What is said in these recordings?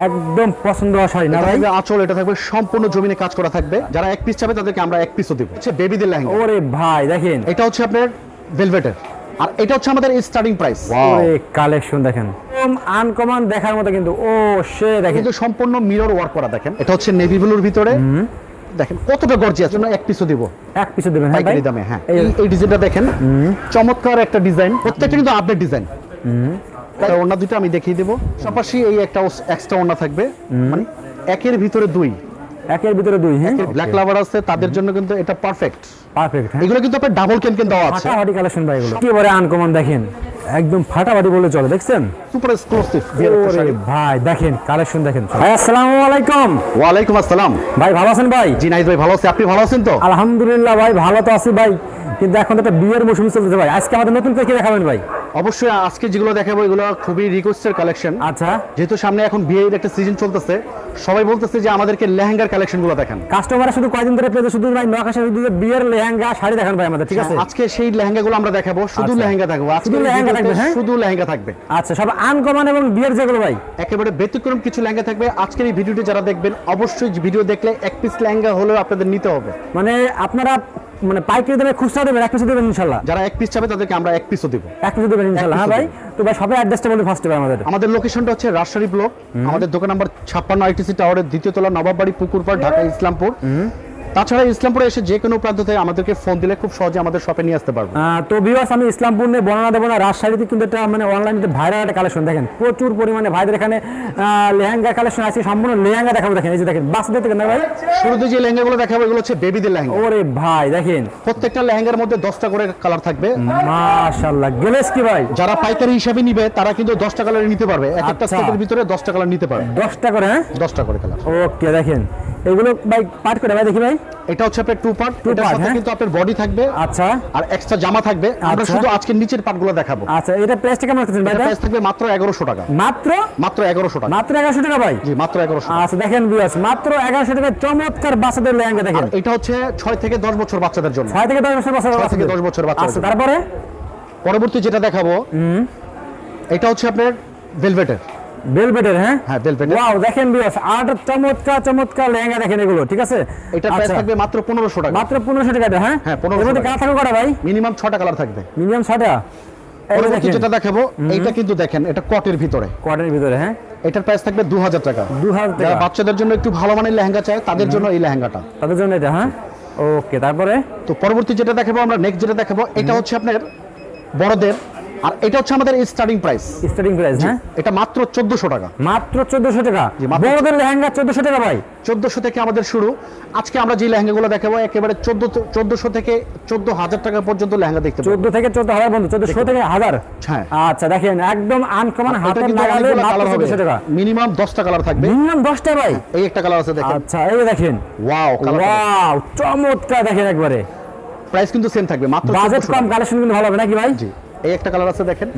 একদম পছন্দ শাড়ি না ভাই? আঁচল এটা থাকবে সম্পূর্ণ জমিনে কাজ করা থাকবে। যারা এক পিস চাবে তাদেরকে আমরা এক পিসও দিব। হচ্ছে বেবিদের লেহেঙ্গা। ওরে ভাই দেখেন। এটা হচ্ছে আপনার ভেলভেটের আর এটা হচ্ছে আমাদের স্টার্টিং প্রাইস ওরে কালেকশন দেখেন। আনকমন দেখার মতো কিন্তু ও সে দেখেন। কিন্তু সম্পূর্ণ মিরর ওয়ার্ক করা দেখেন। এটা হচ্ছে নেভি ব্লুর ভিতরে। দেখেন কতটা গর্জিয়াস জন্য এক পিসও দিব। এক পিছু দেবেন হ্যাঁ ভাই? পাইকারি দামে হ্যাঁ। এই ডিজাইনটা দেখেন। চমৎকার একটা ডিজাইন প্রত্যেকটা কিন্তু আপডেট ডিজাইন ওড়না দুটো আমি দেখিয়ে দেবো। পাশাপাশি এই একটা এক্সট্রা ওড়না থাকবে। মানে একের ভিতরে দুই। একের ভিতরে দুই হ্যাঁ? ব্ল্যাক লাভার আছে তাদের জন্য কিন্তু এটা পারফেক্ট পারফেক্ট হ্যাঁ? এগুলো কিন্তু আপনার ডাবল কেন কেন দেওয়া আছে। ফাটাফাটি কালেকশন ভাই এগুলো। একেবারে আনকমন দেখেন? একদম ফাটাফাটি বলে চলে দেখছেন? সুপার এক্সক্লুসিভ ভাই দেখেন কালেকশন দেখেন। ভাই আসসালামু আলাইকুম। ওয়ালাইকুম আসসালাম। ভাই ভালো আছেন ভাই? জি নাইদ ভাই ভালো আছে। আপনি ভালো আছেন তো? আলহামদুলিল্লাহ ভাই ভালো তো আছি ভাই। কিন্তু এখন একটা বিয়ের মৌসুম চলতেছে ভাই। আজকে আমাদের নতুন কি দেখাবেন ভাই? অবশ্যই আজকে যেগুলো দেখাবো এগুলো খুবই রিকোয়েস্টের কালেকশন আচ্ছা। যেহেতু সামনে এখন বিয়ের একটা সিজন চলতেছে সবাই বলতেছে যে আমাদেরকে লেহেঙ্গার কালেকশনগুলো দেখান। কাস্টমার শুধু কয়দিন ধরে পেয়েছে? শুধু ভাই নকাশে শুধু বিয়ের লেহেঙ্গা শাড়ি দেখান ভাই আমাদের ঠিক আছে? আজকে সেই লেহেঙ্গা গুলো আমরা দেখাবো শুধু আচ্ছা। লেহেঙ্গা থাকব আজকে শুধু লেহেঙ্গা থাকবে, হ্যাঁ? শুধু লেহেঙ্গা থাকবে। আচ্ছা সব আনকমন এবং বিয়ের যেগুলো ভাই? একেবারে ব্যতিক্রম কিছু লেহেঙ্গা থাকবে। আজকের এই ভিডিওটি যারা দেখবেন অবশ্যই ভিডিও দেখলে এক পিস লেহেঙ্গা হলেও আপনাদের নিতে হবে। মানে আপনারা মানে পাইকারি দেবে খুচরা দেবেন এক পিস দেবেন ইনশাল্লাহ। যারা এক পিস চাবে তাদেরকে আমরা এক পিসও দেবো। এক পিসও দেবেন ইনশাল্লাহ হ্যাঁ ভাই? তো ভাই সবাই অ্যাড্রেসটা বলে ফার্স্ট ভাই আমাদের। আমাদের লোকেশনটা হচ্ছে রাজশাহী ব্লক আমাদের দোকান নাম্বার ছাপ্পান্ন আইটিসি টাওয়ারের দ্বিতীয় তলা নবাববাড়ি পুকুরপাড় ঢাকা ইসলামপুর। তাছাড়া ইসলামপুরে এসে যে কোনো প্রান্ত থেকে আমাদেরকে ফোন দিলে খুব সহজে আমাদের শপে নিয়ে আসতে পারব। তো ভিউয়ার্স আমি ইসলামপুর নিয়ে বর্ণনা দেবো না। রাজশাহীতে কিন্তু একটা মানে অনলাইনে ভাইরাল একটা কালেকশন দেখেন। প্রচুর পরিমাণে ভাইদের এখানে লেহেঙ্গা কালেকশন আছে সম্পূর্ণ লেহেঙ্গা দেখাবো দেখেন এই যে দেখেন বাসদের থেকে না ভাই? শুরুতে যে লেহেঙ্গাগুলো দেখাবো এগুলো হচ্ছে বেবিদের লেহেঙ্গা। ওরে ভাই দেখেন। প্রত্যেকটা লেহেঙ্গার মধ্যে দশটা করে কালার থাকবে। মাশাআল্লাহ গেলেস কি ভাই? যারা পাইকারি হিসাবে নিবে তারা কিন্তু দশটা কালার নিতে পারবে। এক একটা আচ্ছা। সেটের ভিতরে দশটা কালার নিতে পারবে। দশটা করে হ্যাঁ? দশটা করে কালার ওকে দেখেন। এগুলো ভাই পাঠ করে ভাই দেখি ভাই। এটা হচ্ছে আপনার টু পার্ট সাথে হ্যাঁ? কিন্তু আপনার বডি থাকবে। আচ্ছা। আর এক্সট্রা জামা থাকবে। আমরা আচ্ছা। শুধু আজকে নিচের পার্টগুলো দেখাবো। আচ্ছা এটা প্রাইসটা কেমন রাখতেছেন ভাই? প্রাইস থাকবে মাত্র এগারোশো টাকা। মাত্র? মাত্র এগারোশো টাকা। মাত্র এগারোশো টাকা ভাই? জি মাত্র এগারোশো আচ্ছা দেখেন ভিউয়ার্স মাত্র এগারোশো টাকা চমৎকার বাচ্চাদের লেহেঙ্গা দেখেন। এটা হচ্ছে ছয় থেকে দশ বছর বাচ্চাদের জন্য। ছয় থেকে দশ বছর বছর ছয় থেকে দশ বছর বাচ্চাদের আচ্ছা তারপরে? পরবর্তী যেটা দেখাবো এটা হচ্ছে আপনার ভেলভেটের বেলভেটের হ্যাঁ? হ্যাঁ ওয়াও দেখেন আর চমৎকার চমৎকার লেহেঙ্গা দেখেন এগুলো ঠিক আছে? এটা প্রাইস আচ্ছা, থাকবে মাত্র পনেরোশো টাকা। মাত্র পনেরোশো টাকা হ্যাঁ? হ্যাঁ, 1500 এর মধ্যে টাকা। কালা থাকবে কটা ভাই? মিনিমাম ছটা কালার থাকবে। মিনিমাম ছটা? এই পরবর্তী যেটা দেখাবো এইটা কিন্তু দেখেন এটা কটের ভিতরে। কোয়ার্টারের ভিতরে হ্যাঁ? এটার প্রাইস থাকবে দু হাজার টাকা। দু হাজার যারা টাকা বাচ্চাদের জন্য একটু ভালো মানের লেহেঙ্গা চায় তাদের জন্য এই লেহেঙ্গাটা। তাদের জন্য এটা হ্যাঁ? ওকে তারপরে? তো পরবর্তী যেটা দেখাবো আমরা নেক্সট যেটা দেখাবো এটা হচ্ছে আপনার বড়দের আর এটা হচ্ছে আমাদের স্টার্টিং প্রাইস স্টার্টিং প্রাইস হ্যাঁ? এটা মাত্র চোদ্দশো টাকা। মাত্র চোদ্দশো টাকা। জি, মাত্র- বড়দের লেহেঙ্গা চোদ্দশো টাকা ভাই। চোদ্দশো থেকে আমাদের শুরু। আজকে আমরা যে লেহেঙ্গাগুলো দেখাবো একেবারে চোদ্দ চোদ্দশো থেকে চোদ্দ হাজার টাকা পর্যন্ত লেহেঙ্গা দেখতে পাবো চোদ্দ থেকে চোদ্দ হাজার বন্ধু চোদ্দশো থেকে হাজার? হ্যাঁ। আচ্ছা দেখেন একদম আনকমন হাতের নাগালে মাত্র কালার হবে। চোদ্দশো টাকা। মিনিমাম দশটা কালার থাকবে। মিনিমাম দশটা ভাই। এই একটা কালার আছে দেখেন। আচ্ছা এই দেখেন। ওয়াও কালার ওয়াও চমৎকার দেখেন একবারে। প্রাইস কিন্তু সেম থাকবে মাত্র বাজেট কম কালেকশন কিন্তু ভালো হবে নাকি ভাই? জি। এই একটা কালার আছে দেখেন।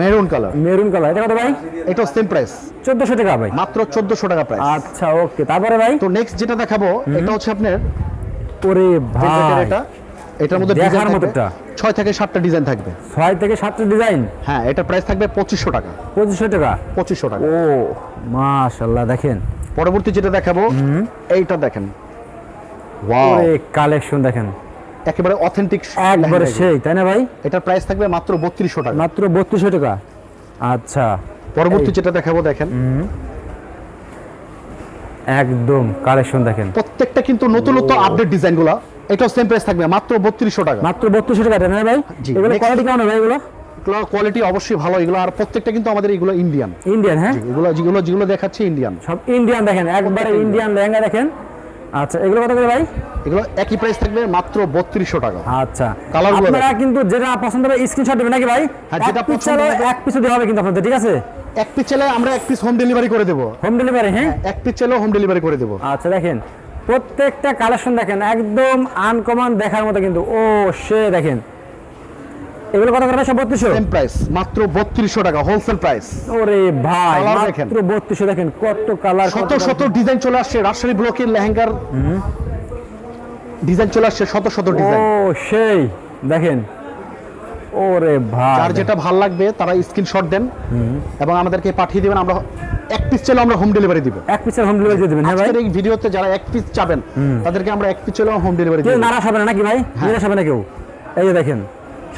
মেরুন কালার মেরুন কালার এটা কত ভাই? এটাও সেম প্রাইস চোদ্দশো টাকা ভাই। মাত্র চোদ্দশো টাকা প্রাইস আচ্ছা ওকে তারপরে ভাই? তো নেক্সট যেটা দেখাবো এটা হচ্ছে আপনার ওরে ভাই। এটা? এটার মধ্যে ডিজাইন মতো থাকবে একটা। ছয় থেকে সাতটা ডিজাইন থাকবে। ছয় থেকে সাতটা ডিজাইন হ্যাঁ এটা প্রাইস থাকবে পঁচিশশো টাকা। পঁচিশশো টাকা? পঁচিশশো টাকা। ও মাশাল্লাহ দেখেন। পরবর্তী যেটা দেখাবো এইটা দেখেন। ওয়াও কালেকশন দেখেন। একেবারে অথেন্টিক একবারে সেই তাই না ভাই? এটার প্রাইস থাকবে মাত্র বত্রিশশো টাকা। মাত্র বত্রিশশো টাকা। আচ্ছা। পরবর্তী যেটা দেখাবো দেখেন। একদম কালেকশন দেখেন। প্রত্যেকটা কিন্তু নতুনত্ব আপডেট ডিজাইনগুলো। এটাও সেম প্রাইস থাকবে মাত্র বত্রিশশো টাকা। মাত্র বত্রিশশো টাকা তাই না ভাই? এগুলো কোয়ালিটি কেমন ভাই এগুলো? এগুলো কোয়ালিটি অবশ্যই ভালো এগুলো আর প্রত্যেকটা কিন্তু আমাদের এগুলো ইন্ডিয়ান ইন্ডিয়ান হ্যাঁ? এগুলো যেগুলো যেগুলো দেখাচ্ছে ইন্ডিয়ান সব ইন্ডিয়ান দেখেন একবারে ইন্ডিয়ান লেহেঙ্গা দেখেন। আচ্ছা এগুলো কত করে ভাই? এগুলো একই প্রাইস থাকবে মাত্র বত্রিশশো টাকা। আচ্ছা কালারগুলো আপনারা কিন্তু যেটা পছন্দ হবে স্ক্রিনশট দেবেন নাকি ভাই? হ্যাঁ, যেটা পছন্দ এক পিস দেওয়া হবে কিন্তু আপনাদের ঠিক আছে? এক পিস চাইলে আমরা এক পিস হোম ডেলিভারি করে দেবো। হোম ডেলিভারি হ্যাঁ? এক পিস চাইলেও হোম ডেলিভারি করে দেবো। আচ্ছা দেখেন প্রত্যেকটা কালেকশন দেখেন একদম আনকমন দেখার মতো কিন্তু। ও সে দেখেন এগুলো কত করে সব বত্রিশশো? সেম প্রাইস মাত্র বত্রিশশো টাকা হোলসেল প্রাইস ওরে ভাই মাত্র বত্রিশশো দেখেন কত কালার শত শত ডিজাইন চলে আসছে রাজশাহী ব্লকের লেহেঙ্গার। ডিজাইন চলে আসছে শত শত ও সেই দেখেন। ওরে ভাই। যার যেটা ভালো লাগবে তারা স্ক্রিনশট দেন। এবং আমাদেরকে পাঠিয়ে দিবেন আমরা এক পিস চাইলে আমরা হোম ডেলিভারি দিব। এক পিসের হোম ডেলিভারি দেবেন হ্যাঁ ভাই? এই ভিডিওতে যারা এক পিস চাবেন তাদেরকে আমরা এক পিস চাইলে হোম ডেলিভারি কেউ দিব। নারাজ হবে না নাকি ভাই? হ্যাঁ। নিরাশ হবে না কেউ? এই যে দেখেন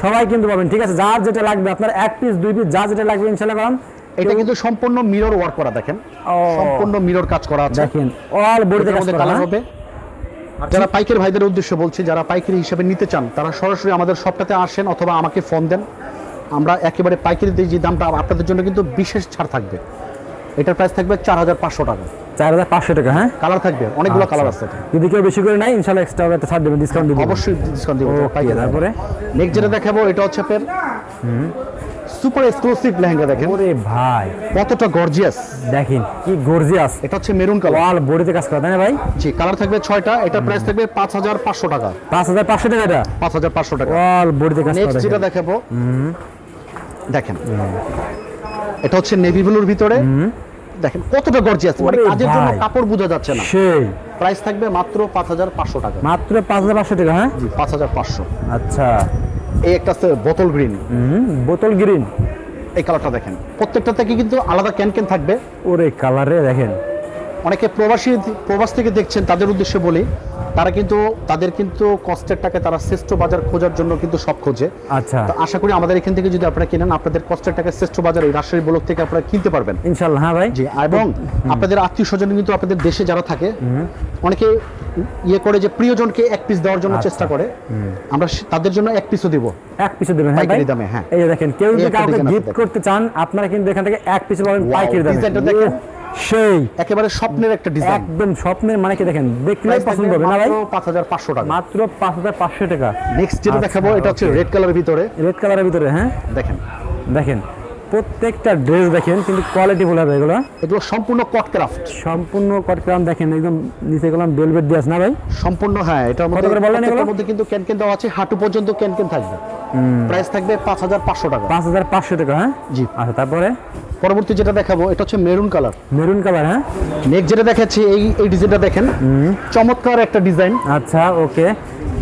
সবাই কিন্তু পাবেন ঠিক আছে? যার যেটা লাগবে আপনার এক পিস দুই পিস যা যেটা লাগবে ইনশাল্লাহ পাবেন। এটা কিন্তু সম্পূর্ণ মিরর ওয়ার্ক করা দেখেন। সম্পূর্ণ মিরর কাজ করা আছে। দেখেন অল বডিতে কাজ করা হ্যাঁ? হবে। যারা পাইকারি ভাইদের উদ্দেশ্য বলছি যারা পাইকারি হিসেবে নিতে চান তারা সরাসরি আমাদের শপটাতে আসেন অথবা আমাকে ফোন দেন। আমরা একেবারে পাইকারিতে যে দামটা আপনাদের জন্য কিন্তু বিশেষ ছাড় থাকবে। এটার প্রাইস থাকবে চার হাজার পাঁচশো টাকা। চার হাজার পাঁচশো টাকা হ্যাঁ? কালার থাকবে অনেকগুলো আচ্ছা। কালার আছে। এটা। যদি কেউ বেশি করে নাই ইনশাল্লাহ এক্সট্রা একটা ছাড় দেবেন ডিসকাউন্ট দিবেন অবশ্যই ডিসকাউন্ট দিব তারপরে? নেক্সট যেটা দেখাবো এটা হচ্ছে আপনার সুপার এক্সক্লুসিভ লেহেঙ্গা দেখেন। ওরে ভাই। কতটা গর্জিয়াস দেখেন কি গর্জিয়াস এটা হচ্ছে মেরুন কালার অল বডিতে কাজ করা তাই না ভাই? জি কালার থাকবে ছয়টা এটার প্রাইস থাকবে পাঁচ হাজার পাঁচশো টাকা। পাঁচ হাজার পাঁচশো টাকা এটা? পাঁচ হাজার পাঁচশো টাকা। অল বডিতে কাজ করা নেক্সট যেটা। দেখাবো দেখেন। এটা হচ্ছে নেভি ব্লুর ভিতরে। দেখেন কতটা গর্জিয়াস মানে কাজের জন্য কাপড় বোঝা যাচ্ছে না। সেই। প্রাইস থাকবে মাত্র পাঁচ হাজার পাঁচশো টাকা। মাত্র পাঁচ হাজার পাঁচশো টাকা হ্যাঁ? জি পাঁচ হাজার পাঁচশো। আচ্ছা। এই একটা আছে বোতল গ্রিন হুম বোতল গ্রিন এই কালারটা দেখেন প্রত্যেকটা থেকে কিন্তু আলাদা ক্যান ক্যান থাকবে। ওরে কালারে দেখেন। অনেকে প্রবাসী প্রবাস থেকে দেখছেন তাদের উদ্দেশ্যে বলি তারা কিন্তু তাদের কিন্তু কষ্টের টাকা তারা শ্রেষ্ঠ বাজার খোঁজার জন্য কিন্তু সব খোঁজে। আচ্ছা। তো আশা করি আমাদের এখান থেকে যদি আপনারা কিনেন আপনাদের কষ্টের টাকা শ্রেষ্ঠ বাজার এই রাজশাহী ব্লক থেকে আপনারা কিনতে পারবেন। ইনশাল্লাহ হ্যাঁ ভাই। জি এবং আপনাদের আত্মীয় স্বজন কিন্তু আপনাদের দেশে যারা থাকে অনেকে ইয়ে করে যে প্রিয়জনকে এক পিস দেওয়ার জন্য আচ্ছা। চেষ্টা করে। আমরা তাদের জন্য এক পিসও দিব। এক পিসে দেবেন হ্যাঁ ভাই? পাইকারি দামে, হ্যাঁ। এই দেখেন কেউ যদি কাউকে গিফট করতে চান আপনারা কিন্তু এখান থেকে এক পিস পাবেন পাইকারি দামে। সেই। একেবারে স্বপ্নের একটা ডিজাইন একদম স্বপ্নের মানে কি দেখেন দেখলেই পছন্দ হবে না ভাই? পাঁচ হাজার পাঁচশো টাকা। মাত্র পাঁচ হাজার পাঁচশো টাকা। নেক্সট যেটা আচ্ছা, দেখাবো এটা হচ্ছে রেড কালারের ভিতরে। রেড কালারের ভিতরে হ্যাঁ? দেখেন। দেখেন প্রত্যেকটা ড্রেস দেখেন কিন্তু কোয়ালিটি ফুল হবে এগুলো। এগুলো সম্পূর্ণ কট ক্রাফট সম্পূর্ণ কটগ্রাম দেখেন একদম নিচে গেলাম বেলভেট দিয়ে না ভাই? সম্পূর্ণ হ্যাঁ এটার মধ্যে করে বললেন প্রত্যেকটার এগুলো? মধ্যে কিন্তু ক্যানকেন দেওয়া আছে হাঁটু পর্যন্ত ক্যানকেন থাকবে। প্রাইস থাকবে পাঁচ হাজার পাঁচশো টাকা। পাঁচ হাজার পাঁচশো টাকা হ্যাঁ? জি। আচ্ছা তারপরে? পরবর্তী যেটা দেখাবো এটা হচ্ছে মেরুন কালার। মেরুন কালার হ্যাঁ? নেক্সট যেটা দেখাচ্ছি এই এই ডিজাইনটা দেখেন। চমৎকার একটা ডিজাইন আচ্ছা ওকে।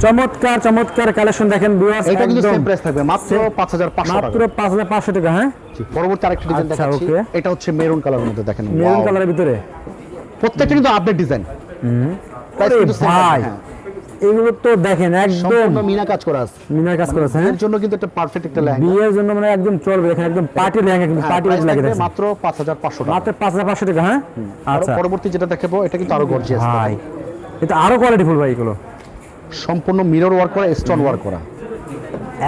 চমৎকার চমৎকার কালেকশন দেখেন viewers, এটা কিন্তু সেম প্রাইস থাকবে মাত্র পাঁচ হাজার পাঁচশো মাত্র টাকা পাঁচ হাজার পাঁচশো টাকা হ্যাঁ? পরবর্তী আরেকটা ডিজাইন আচ্ছা, দেখাচ্ছি। okay. এটা হচ্ছে মেরুন কালারের মধ্যে দেখেন মেরুন কালারের ভিতরে? প্রত্যেকটা কিন্তু আপডেট ডিজাইন আরে ভাই। এগুলো তো দেখেন একদম মিনা কাজ করা আছে। মিনা কাজ করা আছে এর জন্য কিন্তু একটা পারফেক্ট একটা লেহেঙ্গা। বিয়ের জন্য মানে একদম চলবে দেখেন একদম পার্টি লেহেঙ্গা কিন্তু হ্যাঁ, পার্টি price লাগে দেখেন। মাত্র পাঁচ হাজার পাঁচশো টাকা। মাত্র পাঁচ হাজার পাঁচশো টাকা হ্যাঁ? আর আচ্ছা। পরবর্তী যেটা দেখাবো এটা কিন্তু আরও গর্জিয়াস ভাই এটা আরও কোয়ালিটি ফুল ভাই এগুলো। সম্পূর্ণ মিরর ওয়ার্ক করা স্টোন ওয়ার্ক করা।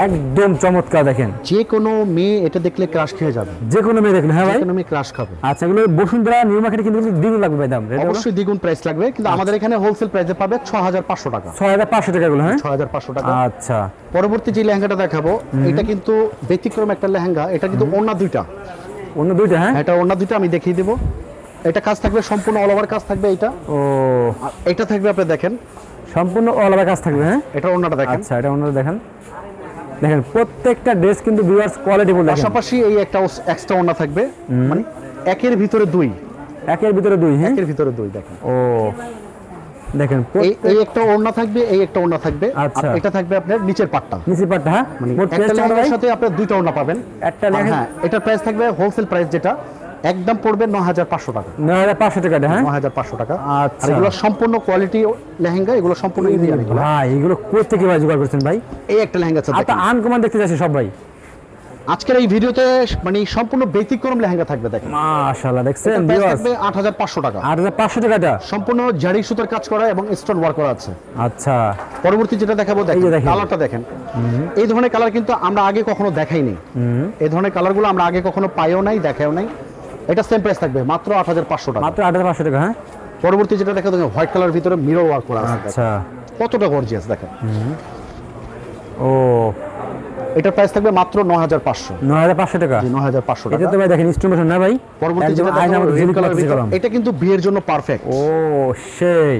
একদম চমৎকার দেখেন। যে কোনো মেয়ে এটা দেখলে ক্রাশ খেয়ে যাবে। যে কোনো মেয়ে দেখলে হ্যাঁ ভাই? কোনো মেয়ে ক্রাশ খাবে। আচ্ছা এগুলো বসুন্ধরা নিউ মার্কেটে কিন্তু দ্বিগুণ লাগবে ভাই দাম। অবশ্যই দ্বিগুণ প্রাইস লাগবে কিন্তু আমাদের এখানে হোলসেল প্রাইসে পাবে ছ হাজার পাঁচশো টাকা। ছয় হাজার পাঁচশো টাকা এগুলো হ্যাঁ? ছ হাজার পাঁচশো টাকা। আচ্ছা। পরবর্তী যে লেহেঙ্গাটা দেখাবো এটা কিন্তু ব্যতিক্রম একটা লেহেঙ্গা এটা কিন্তু ওড়না দুইটা। অন্য দুইটা হ্যাঁ? এটা ওড়না দুইটা আমি দেখিয়ে দেবো। এটা কাজ থাকবে সম্পূর্ণ অল ওভার কাজ থাকবে এটা। ও। এটা থাকবে আপনি দেখেন। সম্পূর্ণ অল ওভার কাজ থাকবে হ্যাঁ? এটা ওড়নাটা দেখেন। আচ্ছা এটা অন্য দেখেন। দেখেন প্রত্যেকটা ড্রেস কিন্তু ভিউয়ার্স কোয়ালিটি বলে দেখেন। পাশাপাশি এই একটা এক্সট্রা ওনা থাকবে মানে একের ভিতরে দুই। একের ভিতরে দুই হ্যাঁ? একের ভিতরে দুই দেখেন। ও দেখেন এই একটা ওড়না থাকবে এই একটা ওড়না থাকবে আর আচ্ছা। এটা থাকবে আপনার নিচের পাটটা। নিচের পাটটা হ্যাঁ? মানে একটা লেহেঙ্গার সাথে আপনি দুইটা ওড়না পাবেন। একটা লেহেঙ্গা হ্যাঁ এটা প্রাইস থাকবে হোলসেল প্রাইস যেটা একদম পড়বে ন হাজার পাঁচশো টাকা। নয় হাজার পাঁচশো টাকা হ্যাঁ? ন হাজার পাঁচশো টাকা। আচ্ছা। আর এগুলো সম্পূর্ণ কোয়ালিটি লেহেঙ্গা এগুলো সম্পূর্ণ ইন্ডিয়ান এগুলো। ভাই এগুলো কোথা থেকে ভাই জোগাড় করছেন ভাই? এই একটা লেহেঙ্গা আছে আচ্ছা। আনকমন দেখতে যাচ্ছে সব ভাই। আজকের এই ভিডিওতে মানে সম্পূর্ণ ব্যতিক্রম লেহেঙ্গা থাকবে দেখেন। মাশাআল্লাহ দেখছেন থাকবে আট হাজার পাঁচশো টাকা। আট হাজার পাঁচশো টাকাটা সম্পূর্ণ জারি সুতার কাজ করা এবং স্টোন ওয়ার্ক করা আছে। আচ্ছা। পরবর্তী যেটা দেখাবো দেখেন। কালারটা দেখেন। এই ধরনের কালার কিন্তু আমরা আগে কখনো দেখাইনি। এই ধরনের কালারগুলো আমরা আগে কখনো পাইও নাই দেখাও নাই। এটা সেম প্রাইস থাকবে মাত্র আট হাজার পাঁচশো টাকা। মাত্র আট হাজার পাঁচশো টাকা হ্যাঁ? পরবর্তী যেটা দেখা দেখেন হোয়াইট কালার ভিতরে মিরর ওয়ার্ক করা আছে। আচ্ছা। কতটা গর্জিয়াস দেখেন। ও। এটার প্রাইস থাকবে মাত্র ন হাজার পাঁচশো। নয় হাজার পাঁচশো টাকা? ন হাজার পাঁচশো এটা টাকা। তো ভাই দেখেন ইনস্ট্রুমেশন না ভাই? পরবর্তী যেটা দেখাবো মতো কালার এটা কিন্তু বিয়ের জন্য পারফেক্ট ও সেই।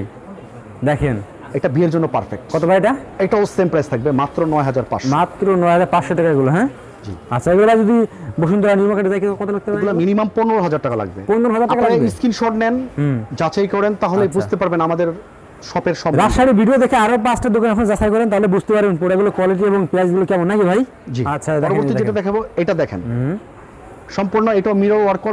দেখেন। এটা বিয়ের জন্য পারফেক্ট কত ভাই এটা? এটাও সেম প্রাইস থাকবে মাত্র নয় হাজার পাঁচশো। মাত্র নয় হাজার পাঁচশো টাকা এগুলো হ্যাঁ? জি। আচ্ছা এগুলো যদি বসুন্ধরা নিউ মার্কেটে দেখে কত লাগতে এগুলো পারে মিনিমাম পনেরো হাজার টাকা লাগবে। পনেরো হাজার টাকা লাগবে? স্ক্রিনশট নেন যাচাই করেন তাহলে আচ্ছা। বুঝতে পারবেন আমাদের শপের সব রাজশাহী ভিডিও দেখে আরও পাঁচটা দোকান আপনি যাচাই করেন তাহলে বুঝতে পারবেন প্রোডাক্টগুলো কোয়ালিটি এবং প্রাইসগুলো কেমন। নাকি ভাই? জি। আচ্ছা পরবর্তী যেটা দেখাবো এটা দেখেন। সম্পূর্ণ এটা মিরর ওয়ার্ক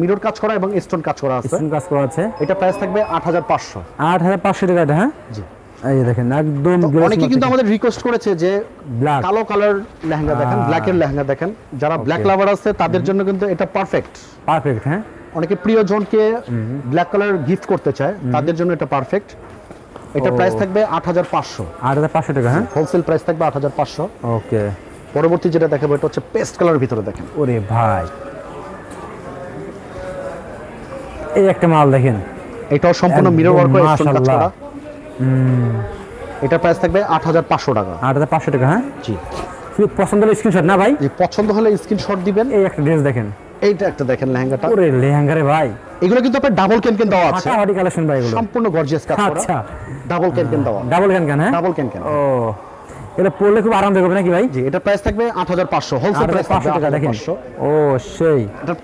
মিরর কাজ করা এবং স্টোন কাজ করা আছে। স্টোন কাজ করা আছে। এটা প্রাইস থাকবে আট হাজার পাঁচশো। আট হাজার পাঁচশো টাকা এটা, হ্যাঁ? জি। এই দেখেন একদম অনেকে কিন্তু আমাদের রিকোয়েস্ট করেছে যে ব্ল্যাক কালো কালার লেহেঙ্গা দেখেন ব্ল্যাকের লেহেঙ্গা দেখেন। যারা ব্ল্যাক লাভার আছে তাদের জন্য কিন্তু এটা পারফেক্ট পারফেক্ট হ্যাঁ। অনেকে প্রিয়জনকে ব্ল্যাক কালার গিফট করতে চায় তাদের জন্য এটা পারফেক্ট এটা প্রাইস থাকবে আট হাজার পাঁচশো। আট হাজার পাঁচশো টাকা হ্যাঁ? হোলসেল প্রাইস থাকবে আট হাজার পাঁচশো। ওকে পরবর্তী যেটা দেখাবো এটা হচ্ছে পেস্ট কালার ভিতরে দেখেন। ওরে ভাই। এই একটা মাল দেখেন। এটাও সম্পূর্ণ মিরর ওয়ার্ক করে। এটা প্রাইস থাকবে আট হাজার পাঁচশো টাকা। আট হাজার পাঁচশো টাকা হ্যাঁ? জি। শুধু পছন্দ হলে স্ক্রিনশট না ভাই? পছন্দ হলে স্ক্রিনশট দিবেন। এই একটা ড্রেস দেখেন। এইটা একটা দেখেন লেহেঙ্গাটা। ওরে লেহেঙ্গারে ভাই। এগুলো কিন্তু আপনার ডাবল ক্যান ক্যান দেওয়া আছে। ফাটাফাটি কালেকশন ভাই এগুলো। সম্পূর্ণ গর্জিয়াস কাজ করা। আচ্ছা। ডাবল ক্যান ক্যান দেওয়া। ডাবল ক্যান ক্যান হ্যাঁ? ডাবল ক্যান ক্যান ও। এটা পড়লে খুব আরাম দেবে নাকি ভাই? জি এটা প্রাইস থাকবে আট হাজার পাঁচশো। হোলসেল প্রাইস পাঁচশো থাকবে টাকা দেখেন। ও সেই। এটা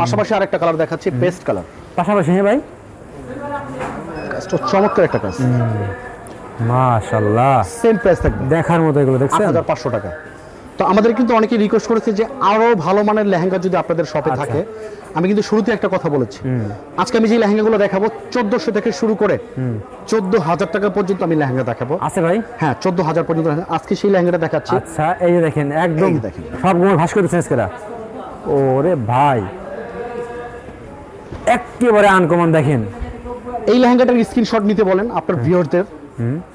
পাশাপাশি আরেকটা কালার দেখাচ্ছি পেস্ট কালার পাশাপাশি হ্যাঁ ভাই? চমৎকার একটা কাজ। মাশাল্লাহ সেম প্রাইস থাকবে। দেখার মতো এগুলো দেখছেন? হাজার পাঁচশো টাকা। তো আমাদের কিন্তু অনেকে রিকোয়েস্ট করেছে যে আরও ভালো মানের লেহেঙ্গা যদি আপনাদের শপে আচ্ছা। থাকে। আমি কিন্তু শুরুতে একটা কথা বলেছি। আজকে আমি যে লেহেঙ্গাগুলো দেখাবো চোদ্দশো থেকে শুরু করে চোদ্দ হাজার টাকা পর্যন্ত আমি লেহেঙ্গা দেখাবো। আছে ভাই? হ্যাঁ চোদ্দ হাজার পর্যন্ত আজকে সেই লেহেঙ্গাটা দেখাচ্ছি। আচ্ছা এই যে দেখেন একদম দেখেন। সবগুলো ভাস করে চেঞ্জ করা ওরে ভাই একেবারে আনকমন দেখেন। এই লেহেঙ্গাটার স্ক্রিনশট নিতে বলেন আপনার ভিউয়ারদের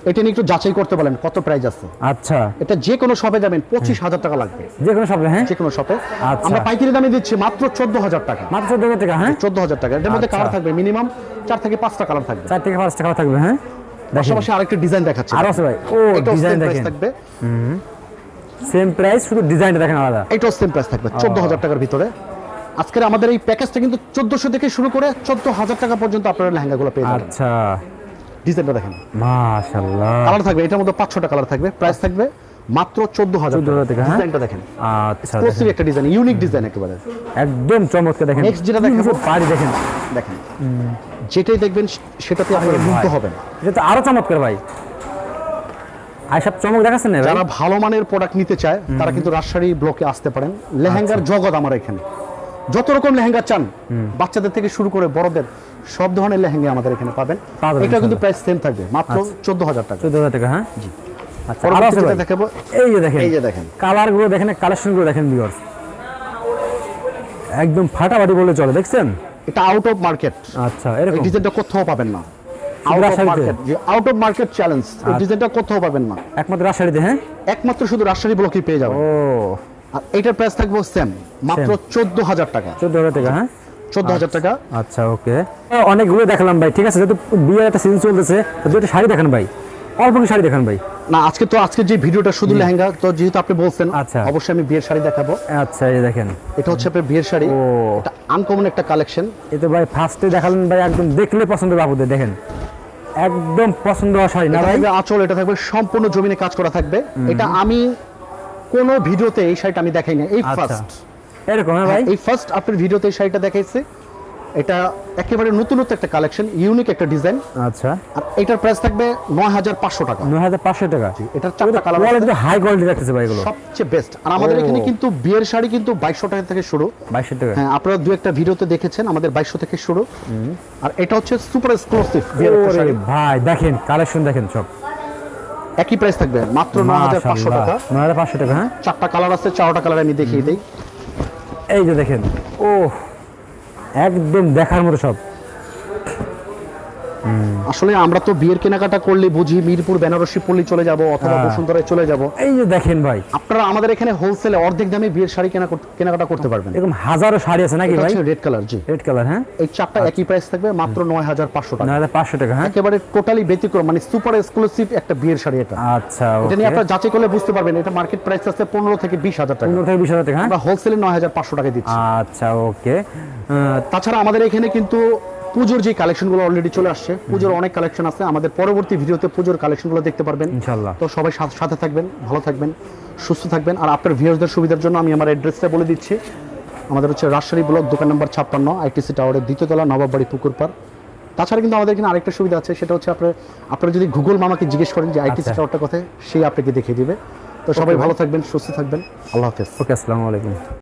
এটা নিয়ে একটু যাচাই করতে বলেন কত প্রাইস আছে। আচ্ছা। এটা যে কোনো শপে যাবেন পঁচিশ হাজার টাকা লাগবে। যে কোনো সব হ্যাঁ? যে কোনো শপে আচ্ছা। আমরা পাইকারি দামে দিচ্ছি মাত্র চোদ্দ হাজার টাকা। মাত্র চোদ্দ হাজার টাকা হ্যাঁ? চোদ্দ হাজার টাকা। এটার মধ্যে আচ্ছা। কালার থাকবে মিনিমাম চার থেকে পাঁচটা কালার থাকবে। চার থেকে পাঁচ টাকা থাকবে হ্যাঁ? পাশাপাশি আরেকটা ডিজাইন দেখাচ্ছি। আরও আছে ভাই। ও ডিজাইন দেখেন। থাকবে। সেম প্রাইস শুধু ডিজাইনটা দেখেন আলাদা। এটাও সেম প্রাইস থাকবে চোদ্দ হাজার টাকার ভিতরে। আজকের আমাদের এই প্যাকেজটা কিন্তু চোদ্দশো থেকে শুরু করে চোদ্দ হাজার টাকা পর্যন্ত আপনারা লেহেঙ্গাগুলো পেয়ে যাবেন। আচ্ছা। ডিজাইনটা দেখেন। মাশাল্লাহ কালার থাকবে এটার মধ্যে পাঁচশোটা কালার থাকবে প্রাইস থাকবে মাত্র চোদ্দ হাজার টাকা? ডিজাইনটা দেখেন। আচ্ছা এক্সক্লুসিভ একটা ডিজাইন ইউনিক ডিজাইন একেবারে। একদম চমৎকার দেখেন। Next যেটা দেখাবো- পারি দেখেন। দেখেন। যেটাই দেখবেন সেটাতে আপনারা মুগ্ধ হবেন এটা তো আরও চমৎকার ভাই। আর সব চমক দেখাচ্ছেন যারা ভালো মানের প্রোডাক্ট নিতে চায় তারা কিন্তু রাজশাহী ব্লকে আসতে পারেন। লেহেঙ্গার আচ্ছা। জগৎ আমার এখানে। যত রকম লেহেঙ্গা চান বাচ্চাদের থেকে শুরু করে বড়দের সব ধরনের লেহেঙ্গা আমাদের এখানে পাবেন। এটা কিন্তু প্রাইস সেম থাকবে মাত্র চোদ্দ হাজার টাকা। চোদ্দ হাজার টাকা হ্যাঁ? আচ্ছা যেটা ভাই দেখাবো। এই যে দেখেন এই যে দেখেন। কালারগুলো দেখেন কালেকশনগুলো দেখেন ভিউয়ার্স একদম ফাটাফাটি বলে চলে দেখছেন? এটা আউট অফ মার্কেট আচ্ছা এই এরকম। ডিজাইনটা কোথাও পাবেন না। আউট অফ মার্কেট যে আউট অফ মার্কেট চ্যালেঞ্জ এই আচ্ছা। ডিজাইনটা কোথাও পাবেন না। একমাত্র রাজশাহীতে হ্যাঁ? একমাত্র শুধু রাজশাহী ব্লকেই পেয়ে যাবেন। ও। আর এটার প্রাইস থাকবে সেম মাত্র চোদ্দ হাজার টাকা। চোদ্দ হাজার টাকা হ্যাঁ? চোদ্দ হাজার টাকা। আচ্ছা ওকে অনেকগুলো দেখালাম ভাই ঠিক আছে? যেহেতু বিয়ের একটা সিজন চলতেছে তো দুটো শাড়ি দেখান ভাই। অল্প শাড়ি দেখান ভাই। না আজকে তো আজকে যে ভিডিওটা শুধু লেহেঙ্গা তো যেহেতু আপনি বলছেন আচ্ছা। অবশ্যই আমি বিয়ের শাড়ি দেখাবো। আচ্ছা এই দেখেন। এটা হচ্ছে আপনার বিয়ের শাড়ি। ও। এটা আনকমন একটা কালেকশন এ তো ভাই ফার্স্টে দেখালেন ভাই একদম দেখলে পছন্দ বাবুদের দেখেন। একদম পছন্দ হওয়া শাড়ি না ভাই? আঁচল এটা থাকবে সম্পূর্ণ জমিনে কাজ করা থাকবে। এটা আমি কোন ভিডিওতে এই শাড়িটা আমি দেখাই না এই আচ্ছা। ফার্স্ট এরকম হ্যাঁ ভাই? এই ফার্স্ট আপনার ভিডিওতে এই শাড়িটা দেখাইছে। এটা একেবারে নতুনত্ব একটা কালেকশন ইউনিক একটা ডিজাইন আচ্ছা। আর এটার প্রাইস থাকবে নয় হাজার পাঁচশো টাকা। নয় হাজার পাঁচশো টাকা? এটার চারটা কালার কোয়ালিটি হাই কোয়ালিটি রাখতেছে ভাই এগুলো। সবচেয়ে বেস্ট আর আমাদের এখানে কিন্তু বিয়ের শাড়ি কিন্তু বাইশশো টাকা থেকে শুরু। বাইশশো টাকা। হ্যাঁ আপনারা দু একটা ভিডিওতে দেখেছেন আমাদের বাইশশো থেকে শুরু। আর এটা হচ্ছে সুপার এক্সক্লুসিভ বিয়ের শাড়ি। ভাই দেখেন কালেকশন দেখেন সব। একই প্রাইস থাকবে মাত্র নয় হাজার পাঁচশো টাকা। নয় হাজার পাঁচশো টাকা হ্যাঁ? চারটা কালার আছে চারটা কালার আমি দেখিয়ে দিই। এই যে দেখেন ও একদম দেখার মতো সব। আসলে আমরা তো বিয়ের কেনাকাটা করলে বুঝি মিরপুর বেনারসি পল্লী চলে যাব অথবা হ্যাঁ। বসুন্ধরায় চলে যাব। এই যে দেখেন ভাই। আপনারা আমাদের এখানে হোলসেলে অর্ধেক দামে বিয়ের শাড়ি কেনা কেনাকাটা করতে পারবেন। এরকম হাজারো শাড়ি আছে নাকি ভাই? রেড কালার জি। রেড কালার হ্যাঁ? এই চারটা একই প্রাইস থাকবে মাত্র নয় হাজার পাঁচশো টাকা। নয় হাজার পাঁচশো টাকা হ্যাঁ? একেবারে টোটালি ব্যতিক্রম মানে সুপার এক্সক্লুসিভ একটা বিয়ের শাড়ি এটা। আচ্ছা এটা নিয়ে আপনারা যাচাই করলে বুঝতে পারবেন এটা মার্কেট প্রাইস আছে পনেরো থেকে বিশ হাজার টাকা। পনেরো থেকে বিশ হাজার টাকা হ্যাঁ? আমরা হোলসেলে নয় হাজার পাঁচশো টাকা দিচ্ছি। আচ্ছা ওকে তাছাড়া আমাদের এখানে কিন্তু পুজোর যে কালেকশনগুলো অলরেডি চলে আসছে পুজোর অনেক কালেকশন আছে। আমাদের পরবর্তী ভিডিওতে পুজোর কালেকশনগুলো দেখতে পারবেন। তো সবাই সাথে- থাকবেন ভালো থাকবেন সুস্থ থাকবেন। আর আপনার ভিউয়ারদের সুবিধার জন্য আমি আমার অ্যাড্রেসটা বলে দিচ্ছি। আমাদের হচ্ছে রাজশাহী ব্লক দোকান নম্বর ছাপ্পান্ন আইটিসি টাওয়ারের দ্বিতীয়তলা নবাববাড়ি পুকুরপাড় তাছাড়া কিন্তু আমাদের এখানে আরেকটা সুবিধা আছে সেটা হচ্ছে আপনার আপনারা যদি গুগল মামাকে জিজ্ঞেস করেন যে আইটি আচ্ছা। টাওয়ারটা কোথায় সেই আপনাকে দেখিয়ে দিবে। তো সবাই ভালো থাকবেন সুস্থ থাকবেন। আল্লাহ হাফেজ। ওকে আসসালামু আলাইকুম।